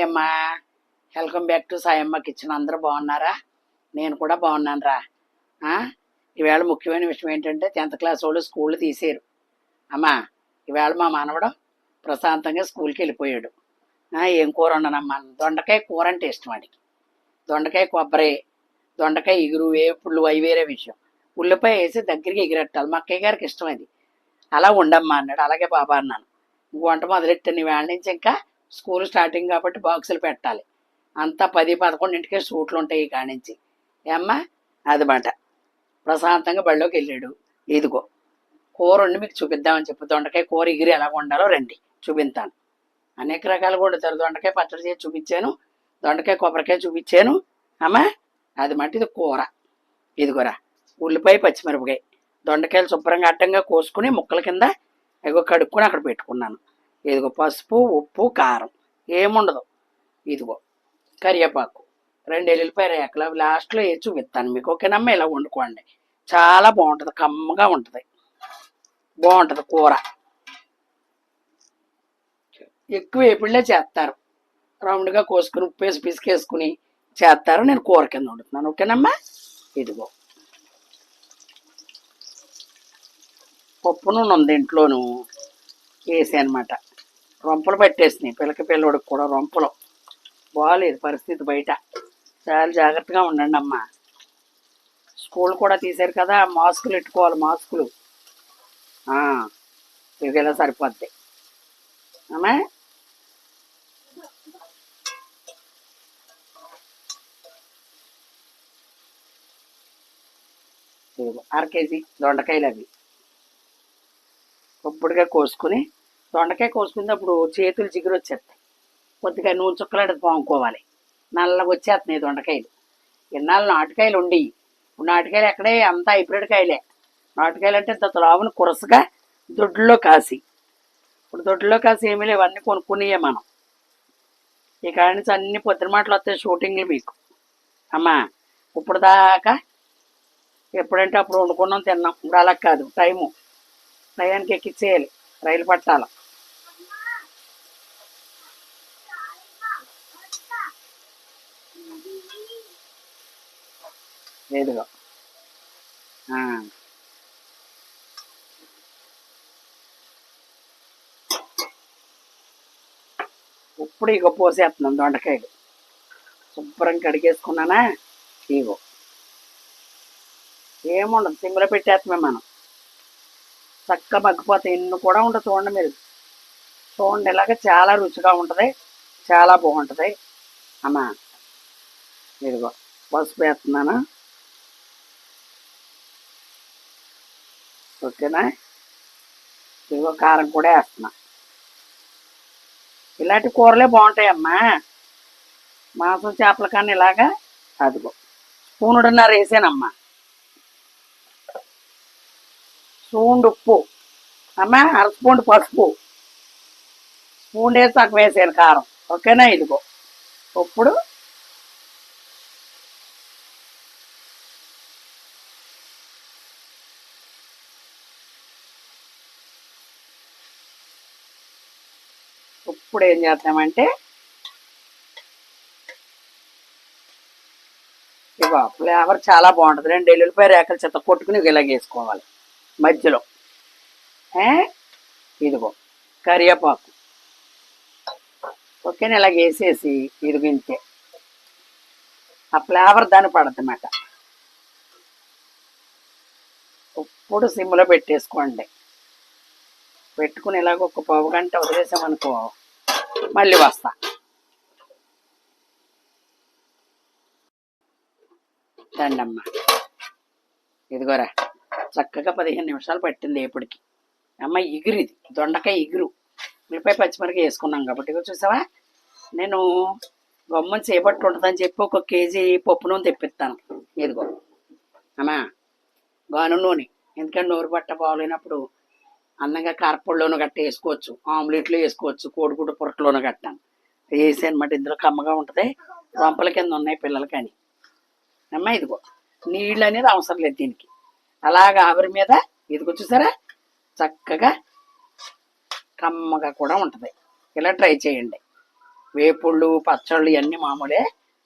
Hi అమ్మా welcome back to Sayamma kitchen అందరూ బాగున్నారా? నేను కూడా బాగున్నాను రా ఈవేళ ముఖ్యమైన విషయం ఏంటంటే టెన్త్ క్లాస్ వాళ్ళు స్కూల్ తీసారు. అమ్మా ఈవేళ మా మనవడం ప్రశాంతంగా స్కూల్కి వెళ్ళిపోయాడు. ఏం కూర ఉండనమ్మా దొండకాయ కూర అంటే ఇష్టం వాడికి దొండకాయ కొబ్బరి దొండకాయ ఇగురు వేపుళ్ళు అవి వేరే విషయం. ఉల్లిపాయ వేసి దగ్గరికి ఎగిరెట్టాలి. మా అక్కయ్య గారికి ఇష్టం అది. అలా ఉండమ్మా అన్నాడు. అలాగే బాబా అన్నాను. వంట మొదలెట్టాను. వేళ నుంచి ఇంకా స్కూల్ స్టార్టింగ్ కాబట్టి బాక్సులు పెట్టాలి. అంతా పది పదకొండింటికే సూట్లు ఉంటాయి కానించి ఏమ్మా? అది మాట ప్రశాంతంగా బళ్ళోకి వెళ్ళాడు. ఇదిగో కూర ఉండి మీకు చూపిద్దామని చెప్పి. దొండకాయ కూర ఎగిరి ఎలా ఉండాలో రండి చూపిస్తాను అనేక రకాలుగా వండుతారు. దొండకాయ పచ్చడి చేసి చూపించాను. దొండకాయ కొబ్బరికాయ చూపించాను. అమ్మా అది మట్టి ఇది కూర. ఇదిగోరా ఉల్లిపాయ పచ్చిమిరపకాయ. దొండకాయలు శుభ్రంగా అడ్డంగా కోసుకుని ముక్కల కింద ఇగో కడుక్కొని అక్కడ పెట్టుకున్నాను. ఇదిగో పసుపు ఉప్పు కారం. ఏముండదు. ఇదిగో కరివేపాకు. రెండు ఎల్లుల్లిపాయ రేకలు. అవి లాస్ట్లో వేసి చూపిస్తాను మీకు. ఓకేనమ్మ ఇలా వండుకోండి. చాలా బాగుంటుంది. కమ్మగా ఉంటుంది. బాగుంటుంది కూర. ఎక్కువ ఎప్పుడులే చేస్తారు. రౌండ్గా కోసుకుని ఉప్పు వేసి పిసికేసుకుని చేస్తారు. నేను కూర కింద వండుతున్నాను. ఓకేనమ్మా ఇదిగో. పప్పు నూనె ఉంది ఇంట్లోను. వేసి అనమాట రొంపలు పట్టేసినాయి. పిల్లకి పిల్లడికి కూడా రొంపలు. బాగాలేదు పరిస్థితి బయట. చాలా జాగ్రత్తగా ఉండండి అమ్మ. స్కూల్ కూడా తీశారు కదా మాస్కులు పెట్టుకోవాలి మాస్కులు. ఆ, సరిపోద్ది. అమ్మా. అర కేజీ దొండకాయలు అవి. ఇప్పుడుగా కోసుకుని దొండకాయ కోసుకున్నప్పుడు చేతులు జిగురు వచ్చేస్తాయి కొద్దిగా నూనె చుక్కలాడ పాముకోవాలి. నల్లగా వచ్చేస్తున్నాయి దొండకాయలు. ఇన్నాళ్ళు నాటుకాయలు ఉండి నాటుకాయలు ఎక్కడే అంతా హైబ్రిడ్ కాయలే. నాటుకాయలు అంటే ఇంత లావును కురసగా దొడ్లో కాసి. ఇప్పుడు దొడ్లో కాసి ఏమీ లేవు అన్నీ కొనుక్కునియే మనం. ఈ కాడి నుంచి అన్ని పొద్దున మాటలు వస్తాయి షూటింగ్లు మీకు. అమ్మా ఇప్పుడు దాకా ఎప్పుడంటే అప్పుడు వండుకున్నాం తిన్నాం. ఇప్పుడు అలా కాదు టైము. టయానికి ఎక్కిచ్చేయాలి రైలు పట్టాల. ఆ. ఇప్పుడు ఇక పోసేస్తున్నాం దొండకాయలు. శుభ్రం కడిగేసుకున్నానా? ఇగో. ఏముండదు సిమ్లో పెట్టేస్తామే మనం. చక్కగా మగ్గిపోతాయి ఇన్ని కూడా ఉంటుంది చూడండి మీరు. చూడండి ఇలాగ చాలా రుచిగా ఉంటుంది చాలా బాగుంటుంది. అమ్మా. ఇదిగో పసుపు వేస్తున్నాను. ఓకేనా? ఇదిగో కారం కూడా వేస్తున్నా. ఇలాంటి కూరలే బాగుంటాయమ్మా. మాంసం చేపల కానీ ఇలాగా అదిగో. స్పూనుడున్నర వేసానమ్మా. స్పూన్ ఉప్పు. అమ్మా అర స్పూన్ పసుపు. స్పూన్ వేసి సగం వేసాను కారం. ఓకేనా ఇదిగో. ఇప్పుడు ఇప్పుడు ఏం చేద్దామంటే ఫ్లేవర్ చాలా బాగుంటుంది. రెండు ఎల్లుల్లిపాయ రేకలు చెత్త కొట్టుకుని ఇలాగ మధ్యలో. ఇదిగో కరివేపాకు. ఓకేనా? ఇలాగ వేసేసి ఇదిగించే ఆ ఫ్లేవర్ దాన్ని పడదన్నమాట. ఇప్పుడు సిమ్లో పెట్టేసుకోండి. పెట్టుకుని ఇలాగ ఒక పావు గంట వదిలేసామనుకో మళ్ళీ వస్తా. దండమ్మ. ఇదిగోరా చక్కగా పదిహేను నిమిషాలు పట్టింది ఇప్పటికి. అమ్మ ఇగురిది. దొండకాయ ఇగురు. ఉల్లిపాయ పచ్చిమిరకాయ వేసుకున్నాం కాబట్టి చూసావా? నేను గమ్మని చేపట్టు ఉంటుందని చెప్పి ఒక కేజీ పప్పు నూనె తెప్పిస్తాను. ఇదిగో. అమ్మా గాను నూనె. ఎందుకంటే నోరు బట్ట బాగోలేనప్పుడు అందంగా కారపొడిలోనూ గట్ట వేసుకోవచ్చు ఆమ్లెట్లో వేసుకోవచ్చు కోడిగుడ్డు పురకలోనూ గట్టాను వేసి అనమాట ఇందులో కమ్మగా ఉంటుంది. రొంపల కింద ఉన్నాయి పిల్లలకి అని అమ్మా ఇదిగో నీళ్ళు అనేది అవసరం లేదు దీనికి. అలాగ ఆవిరి మీద ఇదిగో చూసారా? చక్కగా కమ్మగా కూడా ఉంటుంది. ఇలా ట్రై చేయండి. వేపుళ్ళు పచ్చళ్ళు ఇవన్నీ మామూలే.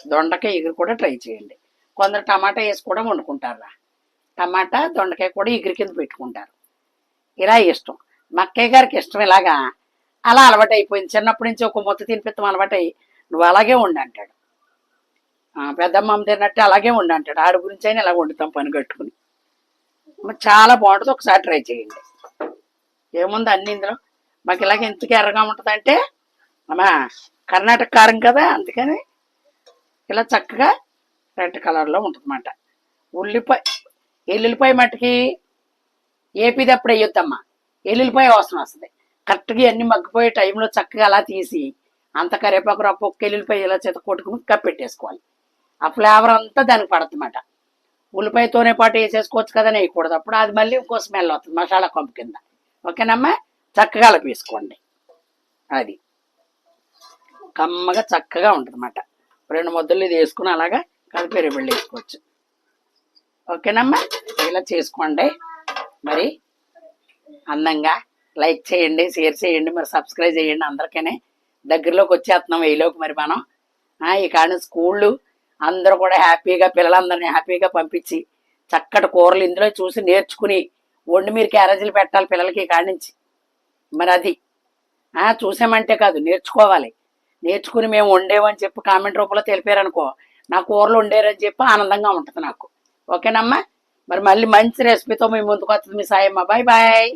దొండకాయ ఎగురు కూడా ట్రై చేయండి. కొందరు టమాటా వేసి కూడా వండుకుంటారా టమాటా దొండకాయ కూడా ఎగురు కింద పెట్టుకుంటారు. ఇలా ఇష్టం. మా అక్కయ్య గారికి ఇష్టం ఇలాగా అలా అలవాటు అయిపోయింది చిన్నప్పటి నుంచి ఒక మొత్తం తినిపిస్తాం అలవాటు అయ్యి నువ్వు అలాగే ఉండు అంటాడు. పెద్దమ్మ తిన్నట్టు అలాగే ఉండు అంటాడు. ఆడి గురించి అయినా ఇలా వండుతాం పని కట్టుకుని. చాలా బాగుంటుంది. ఒకసారి ట్రై చేయండి. ఏముంది అన్ని ఇందులో? మాకు ఇలాగ ఎందుకు ఎర్రగా ఉంటుంది అంటే అమ్మా కర్ణాటక కారం కదా అందుకని ఇలా చక్కగా రెడ్ కలర్లో ఉంటుందన్నమాట. ఉల్లిపాయ ఎల్లుల్లిపాయ మట్టుకి ఏపీది అప్పుడు వేయొద్దమ్మా ఎల్లుల్లిపాయ అవసరం వస్తుంది. కరెక్ట్గా అన్ని మగ్గిపోయే టైంలో చక్కగా అలా తీసి అంత కరివేపాకు రప్ప ఒక్క ఎల్లుల్లిపాయ ఇలా చేత కొట్టుకుని కప్పెట్టేసుకోవాలి ఆ ఫ్లేవర్ అంతా దానికి పడుతుందన్నమాట ఉల్లిపాయతోనే పాటు వేసేసుకోవచ్చు కదా వేయకూడదు. అప్పుడు అది మళ్ళీ ఇంకో స్మెల్ వస్తుంది మసాలా కొంపు కింద. ఓకేనమ్మా? చక్కగా కలిపేసుకోండి అది. కమ్మగా చక్కగా ఉంటుంది రెండు ముద్దలు ఇది వేసుకుని అలాగా కలిపి వెళ్ళి వేసుకోవచ్చు. ఓకేనమ్మా? ఇలా చేసుకోండి. మరి అందంగా లైక్ చేయండి షేర్ చేయండి మరి సబ్స్క్రైబ్ చేయండి అందరికీ దగ్గరలోకి వచ్చేస్తున్నాం వెయ్యిలోకి మరి మనం. ఈ కానీ స్కూళ్ళు. అందరూ కూడా హ్యాపీగా పిల్లలందరినీ హ్యాపీగా పంపించి చక్కటి కూరలు ఇందులో చూసి నేర్చుకుని వండి మీరు క్యారేజీలు పెట్టాలి పిల్లలకి ఈ నుంచి. మరి అది. చూసామంటే కాదు నేర్చుకోవాలి. నేర్చుకుని మేము వండేమని చెప్పి కామెంట్ రూపంలో తెలిపారనుకో నా కూరలు వండారని చెప్పి ఆనందంగా ఉంటుంది నాకు. ఓకేనమ్మా? మరి మళ్ళీ మంచి రెసిపీతో మీ ముందుకు వస్తుంది మీ సాయమ్మ. Bye bye